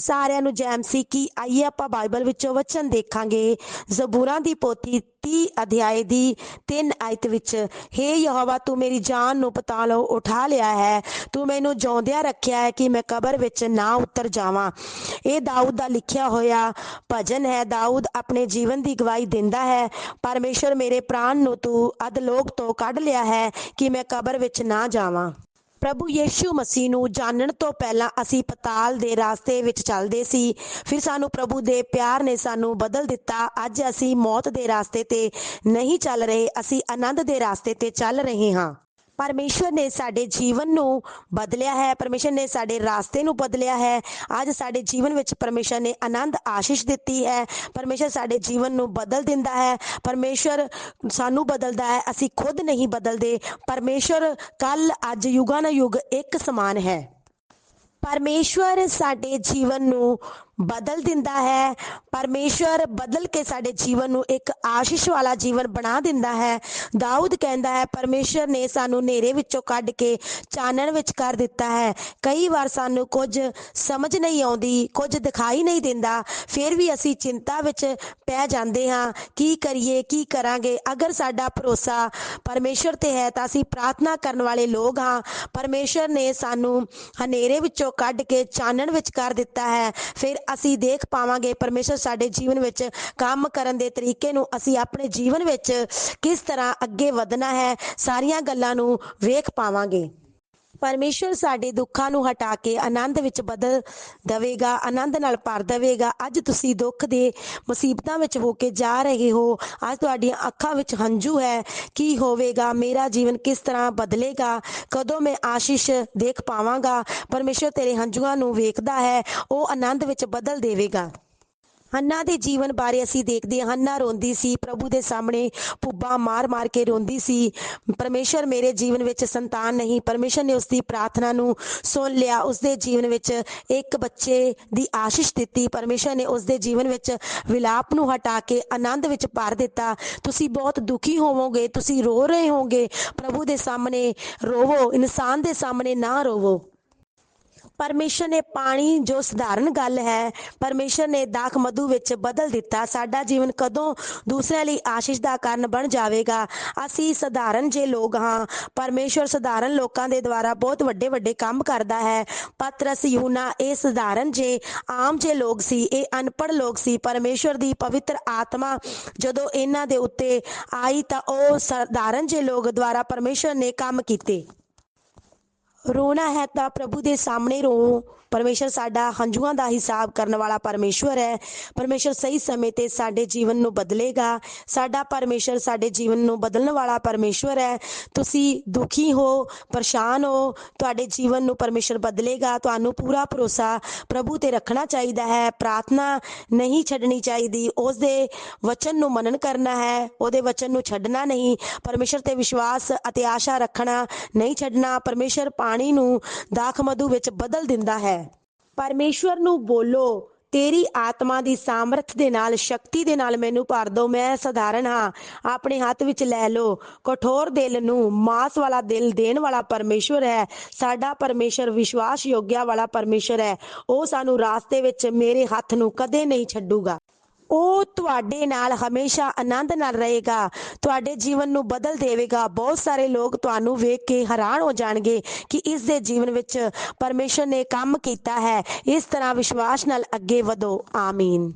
ਸਾਰਿਆਂ ਨੂੰ ਜੈਮ ਸੀ ਕਿ ਆਈਏ ਆਪਾਂ ਬਾਈਬਲ ਵਿੱਚੋਂ ਵਚਨ ਦੇਖਾਂਗੇ। ਜ਼ਬੂਰਾਂ ਦੀ ਪੋਥੀ 30 ਅਧਿਆਏ ਦੀ 3 ਆਇਤ ਵਿੱਚ, ਹੇ ਯਹੋਵਾ, ਤੂੰ ਮੇਰੀ ਜਾਨ ਨੂੰ ਪਤਾਲੋਂ ਉਠਾ ਲਿਆ ਹੈ। ਤੂੰ ਮੈਨੂੰ ਜਿਉਂਦਿਆਂ ਰੱਖਿਆ ਹੈ ਕਿ ਮੈਂ ਕਬਰ ਵਿੱਚ ਨਾ ਉਤਰ ਜਾਵਾਂ। ਇਹ ਦਾਊਦ ਦਾ ਲਿਖਿਆ ਹੋਇਆ ਭਜਨ ਹੈ। ਦਾਊਦ ਆਪਣੇ ਜੀਵਨ ਦੀ ਗਵਾਹੀ ਦਿੰਦਾ ਹੈ, ਪਰਮੇਸ਼ਰ ਮੇਰੇ ਪ੍ਰਾਣ ਨੂੰ ਤੂੰ ਅਧਲੋਕ ਤੋਂ ਕੱਢ ਲਿਆ ਹੈ ਕਿ ਮੈਂ ਕਬਰ ਵਿੱਚ ਨਾ ਜਾਵਾਂ। ਪ੍ਰਭੂ ਯੇਸ਼ੂ ਮਸੀਹ ਨੂੰ ਜਾਣਨ ਤੋਂ ਪਹਿਲਾਂ ਅਸੀਂ ਪਤਾਲ ਦੇ ਰਾਸਤੇ ਵਿੱਚ ਚੱਲਦੇ ਸੀ। ਫਿਰ ਸਾਨੂੰ ਪ੍ਰਭੂ ਦੇ ਪਿਆਰ ਨੇ ਸਾਨੂੰ ਬਦਲ ਦਿੱਤਾ। ਅੱਜ ਅਸੀਂ ਮੌਤ ਦੇ ਰਾਸਤੇ ਤੇ ਨਹੀਂ ਚੱਲ ਰਹੇ। ਅਸੀਂ ਆਨੰਦ ਦੇ ਰਾਸਤੇ ਤੇ ਚੱਲ ਰਹੇ ਹਾਂ। ਪਰਮੇਸ਼ਵਰ ਨੇ ਸਾਡੇ ਜੀਵਨ ਨੂੰ ਬਦਲਿਆ ਹੈ ਪਰਮੇਸ਼ਵਰ ਨੇ ਸਾਡੇ ਰਾਸਤੇ ਨੂੰ ਬਦਲਿਆ ਹੈ। ਅੱਜ ਸਾਡੇ ਜੀਵਨ ਵਿੱਚ ਪਰਮੇਸ਼ਵਰ ਨੇ ਆਨੰਦ ਆਸ਼ੀਸ਼ ਦਿੱਤੀ ਹੈ। ਪਰਮੇਸ਼ਵਰ ਸਾਡੇ ਜੀਵਨ ਨੂੰ ਬਦਲ ਦਿੰਦਾ ਹੈ। ਪਰਮੇਸ਼ਵਰ ਸਾਨੂੰ ਬਦਲਦਾ ਹੈ, ਅਸੀਂ ਖੁਦ ਨਹੀਂ ਬਦਲਦੇ। ਪਰਮੇਸ਼ਵਰ ਕੱਲ ਅੱਜ, ਯੁਗਾਂ ਯੁਗ ਇੱਕ ਸਮਾਨ ਹੈ। ਪਰਮੇਸ਼ਵਰ ਸਾਡੇ ਜੀਵਨ ਨੂੰ ਬਦਲ ਦਿੰਦਾ ਹੈ। ਪਰਮੇਸ਼ਵਰ ਬਦਲ ਕੇ ਸਾਡੇ ਜੀਵਨ ਨੂੰ ਇੱਕ ਆਸ਼ੀਸ਼ ਵਾਲਾ ਜੀਵਨ ਬਣਾ ਦਿੰਦਾ ਹੈ। ਦਾਊਦ ਕਹਿੰਦਾ ਹੈ, ਪਰਮੇਸ਼ਵਰ ਨੇ ਸਾਨੂੰ ਹਨੇਰੇ ਵਿੱਚੋਂ ਕੱਢ ਕੇ ਚਾਨਣ ਵਿੱਚ ਕਰ ਦਿੱਤਾ ਹੈ। ਕਈ ਵਾਰ ਸਾਨੂੰ ਕੁਝ ਸਮਝ ਨਹੀਂ ਆਉਂਦੀ, ਕੁਝ ਦਿਖਾਈ ਨਹੀਂ ਦਿੰਦਾ। ਫਿਰ ਵੀ ਅਸੀਂ ਚਿੰਤਾ ਵਿੱਚ ਪੈ ਜਾਂਦੇ ਹਾਂ, ਕੀ ਕਰੀਏ, ਕੀ ਕਰਾਂਗੇ? ਅਗਰ ਸਾਡਾ ਭਰੋਸਾ ਪਰਮੇਸ਼ਵਰ ਤੇ ਹੈ ਤਾਂ ਅਸੀਂ ਪ੍ਰਾਰਥਨਾ ਕਰਨ ਵਾਲੇ ਲੋਕ ਹਾਂ। ਪਰਮੇਸ਼ਵਰ ਨੇ ਸਾਨੂੰ ਹਨੇਰੇ ਵਿੱਚੋਂ ਕੱਢ ਕੇ ਚਾਨਣ ਵਿੱਚ ਕਰ ਦਿੱਤਾ ਹੈ। ਫਿਰ ਅਸੀਂ ਦੇਖ ਪਾਵਾਂਗੇ ਪਰਮੇਸ਼ਰ ਸਾਡੇ ਜੀਵਨ ਵਿੱਚ ਕੰਮ ਕਰਨ ਦੇ ਤਰੀਕੇ ਨੂੰ ਅਸੀਂ ਆਪਣੇ ਜੀਵਨ ਵਿੱਚ ਕਿਸ ਤਰ੍ਹਾਂ ਅੱਗੇ ਵਧਣਾ ਹੈ। ਸਾਰੀਆਂ ਗੱਲਾਂ ਨੂੰ ਵੇਖ ਪਾਵਾਂਗੇ। ਪਰਮੇਸ਼ਰ ਸਾਡੇ ਦੁੱਖਾਂ ਨੂੰ ਹਟਾ ਕੇ ਆਨੰਦ ਵਿੱਚ ਬਦਲ ਦੇਵੇਗਾ, ਆਨੰਦ ਨਾਲ ਭਰ ਦੇਵੇਗਾ। ਅੱਜ ਤੁਸੀਂ ਦੁੱਖ ਦੇ ਮੁਸੀਬਤਾਂ ਵਿੱਚ ਹੋ ਕੇ ਜਾ ਰਹੇ ਹੋ। ਅੱਜ ਤੁਹਾਡੀਆਂ ਅੱਖਾਂ ਵਿੱਚ ਹੰਝੂ ਹੈ। ਕੀ ਹੋਵੇਗਾ? ਮੇਰਾ ਜੀਵਨ ਕਿਸ ਤਰ੍ਹਾਂ ਬਦਲੇਗਾ? ਕਦੋਂ ਮੈਂ ਆਸ਼ੀਸ਼ ਦੇਖ ਪਾਵਾਂਗਾ? ਪਰਮੇਸ਼ਰ ਤੇਰੇ ਹੰਝੂਆਂ ਨੂੰ ਵੇਖਦਾ ਹੈ। ਉਹ ਆਨੰਦ ਵਿੱਚ ਬਦਲ ਦੇਵੇਗਾ। ਹੰਨਾ ਦੇ ਜੀਵਨ ਬਾਰੇ ਅਸੀਂ ਦੇਖਦੇ ਹਾਂ। ਹੰਨਾ ਰੋਂਦੀ ਸੀ, ਪ੍ਰਭੂ ਦੇ ਸਾਹਮਣੇ ਪੁੱਬਾ ਮਾਰ-ਮਾਰ ਕੇ ਰੋਂਦੀ ਸੀ। ਪਰਮੇਸ਼ਰ ਮੇਰੇ ਜੀਵਨ ਵਿੱਚ ਸੰਤਾਨ ਨਹੀਂ, ਪਰਮੇਸ਼ਰ ਨੇ ਉਸ ਦੀ ਪ੍ਰਾਰਥਨਾ ਨੂੰ ਸੁਣ ਲਿਆ। ਉਸ ਦੇ ਜੀਵਨ ਵਿੱਚ ਇੱਕ ਬੱਚੇ ਦੀ ਆਸ਼ੀਸ਼ ਦਿੱਤੀ। ਪਰਮੇਸ਼ਰ ਨੇ ਉਸ ਦੇ ਜੀਵਨ ਵਿੱਚ ਵਿਲਾਪ ਨੂੰ ਹਟਾ ਕੇ ਆਨੰਦ ਵਿੱਚ ਭਰ ਦਿੱਤਾ। ਤੁਸੀਂ ਬਹੁਤ ਦੁਖੀ ਹੋਵੋਗੇ, ਤੁਸੀਂ ਰੋ ਰਹੇ ਹੋਗੇ ਪ੍ਰਭੂ ਦੇ ਸਾਹਮਣੇ ਰੋਵੋ, ਇਨਸਾਨ ਦੇ ਸਾਹਮਣੇ ਨਾ ਰੋਵੋ। ਪਰਮੇਸ਼ਰ ਨੇ ਪਾਣੀ ਜੋ ਸਧਾਰਨ ਗੱਲ ਹੈ, ਪਰਮੇਸ਼ਰ ਨੇ ਦਾਖ ਮਧੂ ਵਿੱਚ ਬਦਲ ਦਿੱਤਾ। ਸਾਡਾ ਜੀਵਨ ਕਦੋਂ ਦੂਸਰਿਆਂ ਲਈ ਆਸ਼ੀਸ਼ ਦਾ ਕਾਰਨ ਬਣ ਜਾਵੇਗਾ? ਅਸੀਂ ਸਧਾਰਨ ਜੇ ਲੋਕ ਹਾਂ, ਪਰਮੇਸ਼ਰ ਸਧਾਰਨ ਲੋਕਾਂ ਦੇ ਦੁਆਰਾ ਬਹੁਤ ਵੱਡੇ ਵੱਡੇ ਕੰਮ ਕਰਦਾ ਹੈ। ਪਤਰਸ ਯੂਨਾ ਇਹ ਸਧਾਰਨ ਜੇ, ਆਮ ਜੇ ਲੋਕ ਸੀ, ਇਹ ਅਨਪੜ੍ਹ ਲੋਕ ਸੀ। ਪਰਮੇਸ਼ਰ ਦੀ ਪਵਿੱਤਰ ਆਤਮਾ ਜਦੋਂ ਇਹਨਾਂ ਦੇ ਉੱਤੇ ਆਈ ਤਾਂ ਉਹ ਸਧਾਰਨ ਜੇ ਲੋਕ ਦੁਆਰਾ ਪਰਮੇਸ਼ਰ ਨੇ ਕੰਮ ਕੀਤੇ। ਰੋਣਾ ਹੈ ਤਾਂ ਪ੍ਰਭੂ ਦੇ ਸਾਹਮਣੇ ਰੋ। ਪਰਮੇਸ਼ਰ ਸਾਡਾ ਹੰਝੂਆਂ ਦਾ ਹਿਸਾਬ ਕਰਨ ਵਾਲਾ ਪਰਮੇਸ਼ਵਰ ਹੈ। ਪਰਮੇਸ਼ਰ ਸਹੀ ਸਮੇਂ ਤੇ ਸਾਡੇ ਜੀਵਨ ਨੂੰ ਬਦਲੇਗਾ। ਸਾਡਾ ਪਰਮੇਸ਼ਰ ਸਾਡੇ ਜੀਵਨ ਨੂੰ ਬਦਲਣ ਵਾਲਾ ਪਰਮੇਸ਼ਵਰ ਹੈ। ਤੁਸੀਂ ਦੁਖੀ ਹੋ, ਪਰੇਸ਼ਾਨ ਹੋ, ਤੁਹਾਡੇ ਜੀਵਨ ਨੂੰ ਪਰਮੇਸ਼ਰ ਬਦਲੇਗਾ। ਤੁਹਾਨੂੰ ਪੂਰਾ ਭਰੋਸਾ ਪ੍ਰਭੂ ਤੇ ਰੱਖਣਾ ਚਾਹੀਦਾ ਹੈ। ਪ੍ਰਾਰਥਨਾ ਨਹੀਂ ਛੱਡਣੀ ਚਾਹੀਦੀ। ਉਸ ਦੇ ਵਚਨ ਨੂੰ ਮੰਨਣ ਕਰਨਾ ਹੈ। ਉਹਦੇ ਵਚਨ ਨੂੰ ਛੱਡਣਾ ਨਹੀਂ। ਪਰਮੇਸ਼ਰ ਤੇ ਵਿਸ਼ਵਾਸ ਅਤੇ ਆਸ਼ਾ ਰੱਖਣਾ ਨਹੀਂ ਛੱਡਣਾ। ਪਰਮੇਸ਼ਰ ਪਾਣੀ ਨੂੰ ਦਾਖ ਮਧੂ ਵਿੱਚ ਬਦਲ ਦਿੰਦਾ ਹੈ। ਪਰਮੇਸ਼ਵਰ ਨੂੰ ਬੋਲੋ, ਤੇਰੀ ਆਤਮਾ ਦੀ ਸਾਮਰਥ ਦੇ ਨਾਲ, ਸ਼ਕਤੀ ਦੇ ਨਾਲ ਮੈਨੂੰ ਭਰ ਦੋ ਮੈਂ ਸਧਾਰਨ ਹਾਂ। ਆਪਣੇ ਹੱਥ ਵਿੱਚ ਲੈ ਲਓ। ਕਠੋਰ ਦਿਲ ਨੂੰ ਮਾਸ ਵਾਲਾ ਦਿਲ ਦੇਣ ਵਾਲਾ ਪਰਮੇਸ਼ਵਰ ਹੈ। ਸਾਡਾ ਪਰਮੇਸ਼ਰ ਵਿਸ਼ਵਾਸ ਯੋਗਿਆ ਵਾਲਾ ਪਰਮੇਸ਼ਰ ਹੈ। ਉਹ ਸਾਨੂੰ ਰਾਸਤੇ ਵਿੱਚ ਮੇਰੇ ਹੱਥ ਨੂੰ ਕਦੇ ਨਹੀਂ ਛੱਡੂਗਾ। ਉਹ ਤੁਹਾਡੇ ਨਾਲ ਹਮੇਸ਼ਾ ਆਨੰਦ ਨਾਲ ਰਹੇਗਾ, ਤੁਹਾਡੇ ਜੀਵਨ ਨੂੰ ਬਦਲ ਦੇਵੇਗਾ। ਬਹੁਤ ਸਾਰੇ ਲੋਕ ਤੁਹਾਨੂੰ ਵੇਖ ਕੇ ਹੈਰਾਨ ਹੋ ਜਾਣਗੇ ਕਿ ਇਸ ਦੇ ਜੀਵਨ ਵਿੱਚ ਪਰਮੇਸ਼ਰ ਨੇ ਕੰਮ ਕੀਤਾ ਹੈ। ਇਸ ਤਰ੍ਹਾਂ ਵਿਸ਼ਵਾਸ ਨਾਲ ਅੱਗੇ ਵਧੋ। ਆਮੀਨ।